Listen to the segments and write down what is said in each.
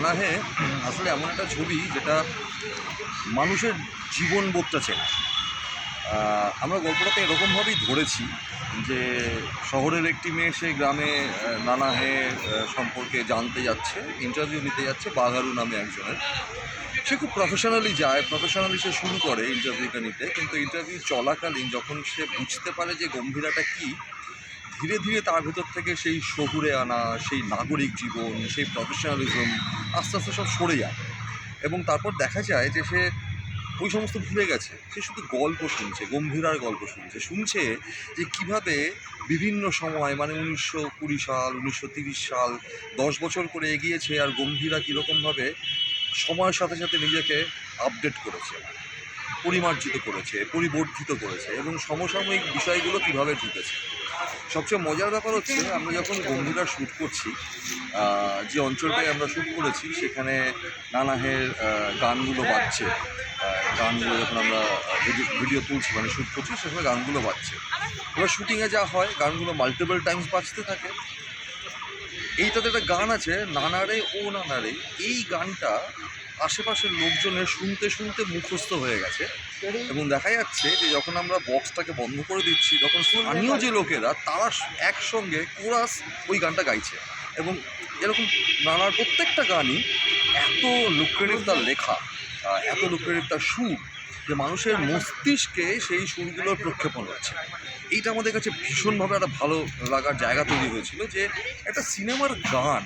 নানাহে আসলে এমন একটা ছবি যেটা মানুষের জীবনবোধটা চেনে। আহ, আমরা গল্পটাতে এরকমভাবেই ধরেছি যে শহরের একটি মেয়ে সে গ্রামে আহ, নানাহে আহ, সম্পর্কে জানতে যাচ্ছে ইন্টারভিউ নিতে যাচ্ছে বাঘারু নামে একজনের। সে খুব প্রফেশনালি যায় প্রফেশনালি সে শুরু করে ইন্টারভিউটা নিতে কিন্তু ইন্টারভিউ চলাকালীন যখন সে বুঝতে পারে যে গম্ভীরাটা কী ধীরে ধীরে তার ভেতর থেকে সেই শহুরে আনা, সেই নাগরিক জীবন, সেই প্রফেশনালিজম আস্তে আস্তে সব সরে যায়। এবং তারপর দেখা যায় যে সে ওই সমস্ত ভুলে গেছে। সে শুধু গল্প শুনছে গম্ভীরার গল্প শুনছে। শুনছে যে কীভাবে বিভিন্ন সময় মানে উনিশশো কুড়ি সাল, উনিশশো তিরিশ সাল, দশ বছর করে এগিয়েছে আর গম্ভীরা কীরকমভাবে সময়ের সাথে সাথে নিজেকে আপডেট করেছে, পরিমার্জিত করেছে, পরিবর্ধিত করেছে এবং সমসাময়িক বিষয়গুলো কীভাবে ঢুকেছে। সবচেয়ে মজার ব্যাপার হচ্ছে, আমরা যখন গম্ভীরা শ্যুট করছি যে অঞ্চলটায় আমরা শ্যুট করেছি, সেখানে নানাহের গানগুলো বাজছে। গানগুলো যখন আমরা ভিডিও ভিডিও তুলছি মানে শ্যুট করছি, সেখানে গানগুলো বাজছে। এবার শ্যুটিংয়ে যা হয়, গানগুলো মাল্টিপল টাইমস বাজতে থাকে। এইটাতে একটা গান আছে, নানারে ও নানারে। এই গানটা আশেপাশের লোকজনের শুনতে শুনতে মুখস্থ হয়ে গেছে এবং দেখা যাচ্ছে যে যখন আমরা বক্সটাকে বন্ধ করে দিচ্ছি তখন স্থানীয় যে লোকেরা তারা একসঙ্গে কোরাস ওই গানটা গাইছে এবং এরকম নানার প্রত্যেকটা গানই এত লুক্রেটিভ তার লেখা এত লুক্রেটিভ তার সুর যে মানুষের মস্তিষ্কে সেই সুরগুলোর প্রক্ষেপণ হচ্ছে। এইটা আমাদের কাছে ভীষণভাবে একটা ভালো লাগার জায়গা তৈরি হয়েছিল যে একটা সিনেমার গান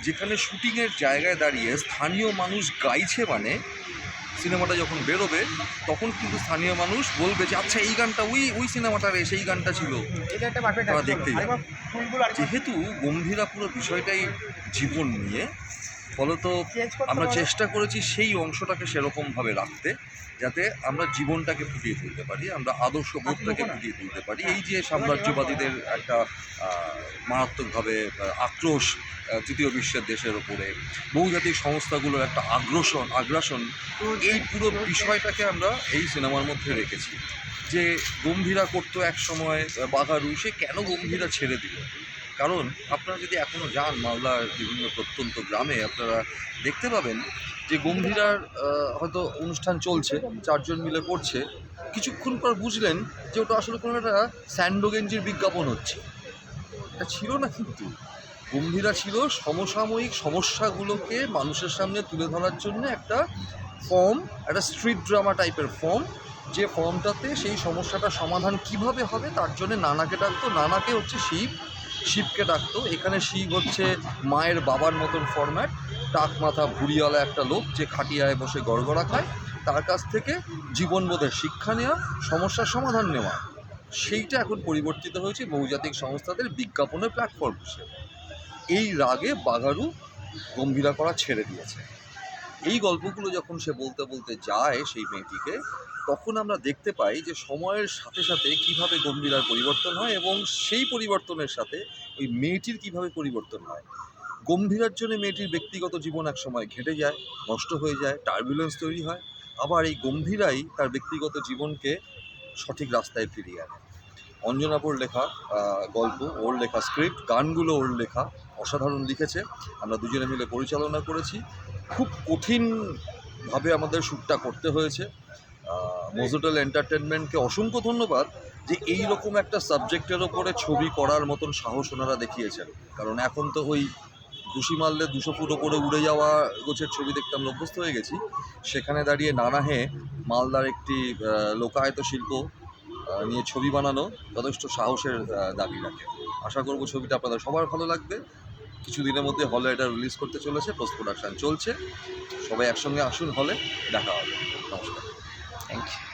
যেখানে শুটিংয়ের জায়গায় দাঁড়িয়ে স্থানীয় মানুষ গাইছে মানে সিনেমাটা যখন বেরোবে তখন কিন্তু স্থানীয় মানুষ বলবে যে আচ্ছা এই গানটা ওই ওই সিনেমাটার সেই গানটা ছিল। তারা দেখতেই যেহেতু গম্ভীরা পুরো বিষয়টাই জীবন নিয়ে ফলত আমরা চেষ্টা করেছি সেই অংশটাকে সেরকমভাবে রাখতে যাতে আমরা জীবনটাকে ফুটিয়ে তুলতে পারি আমরা আদর্শ বোধটাকে ফুটিয়ে তুলতে পারি। এই যে সাম্রাজ্যবাদীদের একটা মারাত্মকভাবে আক্রোশ তৃতীয় বিশ্বের দেশের ওপরে বহুজাতিক সংস্থাগুলোর একটা আগ্রাসন আগ্রাসন এই পুরো বিষয়টাকে আমরা এই সিনেমার মধ্যে রেখেছি। যে গম্ভীরা করতো এক সময় বাঘারু সে কেন গম্ভীরা ছেড়ে দিল? কারণ আপনারা যদি এখনও যান মালদার বিভিন্ন প্রত্যন্ত গ্রামে, আপনারা দেখতে পাবেন যে গম্ভীরার হয়তো অনুষ্ঠান চলছে, চারজন মিলে করছে। কিছুক্ষণ পর বুঝলেন যে ওটা আসলে কোনো একটা স্যান্ডোগেঞ্জির বিজ্ঞাপন হচ্ছে। এটা ছিল না কিন্তু। গম্ভীরা ছিল সমসাময়িক সমস্যাগুলোকে মানুষের সামনে তুলে ধরার জন্য একটা ফর্ম, একটা স্ট্রিট ড্রামা টাইপের ফর্ম। যে ফর্মটাতে সেই সমস্যাটা সমাধান কীভাবে হবে, তার জন্য নানাকে ডাকতো। নানাকে হচ্ছে শিব শিবকে ডাকতো। এখানে শিব হচ্ছে মায়ের বাবার মতন ফরম্যাট টাক মাথা ভুড়িওয়ালা একটা লোক যে খাটিয়ায় বসে গড়গড়া খায়। তার কাছ থেকে জীবনবোধের শিক্ষা নেওয়া, সমস্যার সমাধান নেওয়া। সেইটা এখন পরিবর্তিত হয়েছে বহুজাতিক সংস্থাদের বিজ্ঞাপনের প্ল্যাটফর্ম হিসেবে। এই রাগে বাঘারু গম্ভীরা করা ছেড়ে দিয়েছে। এই গল্পগুলো যখন সে বলতে বলতে যায় সেই মেয়েটিকে, তখন আমরা দেখতে পাই যে সময়ের সাথে সাথে কীভাবে গম্ভীরার পরিবর্তন হয় এবং সেই পরিবর্তনের সাথে ওই মেয়েটির কীভাবে পরিবর্তন হয়। গম্ভীরার জন্য মেয়েটির ব্যক্তিগত জীবন এক সময় ঘেটে যায়, নষ্ট হয়ে যায় টার্বুলেন্স তৈরি হয়, আবার এই গম্ভীরাই তার ব্যক্তিগত জীবনকে সঠিক রাস্তায় ফিরিয়ে আনে। অঞ্জনাপুর লেখা গল্প, ওর লেখা স্ক্রিপ্ট গানগুলো ওর লেখা। অসাধারণ লিখেছে। আমরা দুজনে মিলে পরিচালনা করেছি। খুব কঠিনভাবে আমাদের শ্যুটটা করতে হয়েছে। মজুটাল এন্টারটেনমেন্টকে অসংখ্য ধন্যবাদ যে এই রকম একটা সাবজেক্টের ওপরে ছবি করার মতন সাহস ওনারা দেখিয়েছেন। কারণ এখন তো ওই ঘুষি মারলে দুশো ফুট ওপরে উড়ে যাওয়া গোছের ছবি দেখতে আমরা অভ্যস্ত হয়ে গেছি। সেখানে দাঁড়িয়ে নানাহে মালদার একটি লোকায়ত শিল্প নিয়ে ছবি বানানো যথেষ্ট সাহসের দাবি রাখে। আশা করব ছবিটা আপনাদের সবার ভালো লাগবে। কিছুদিনের মধ্যে হলে এটা রিলিজ করতে চলেছে পোস্ট প্রোডাকশন চলছে। সবাই একসঙ্গে আসুন হলে দেখা হবে। নমস্কার। Thank you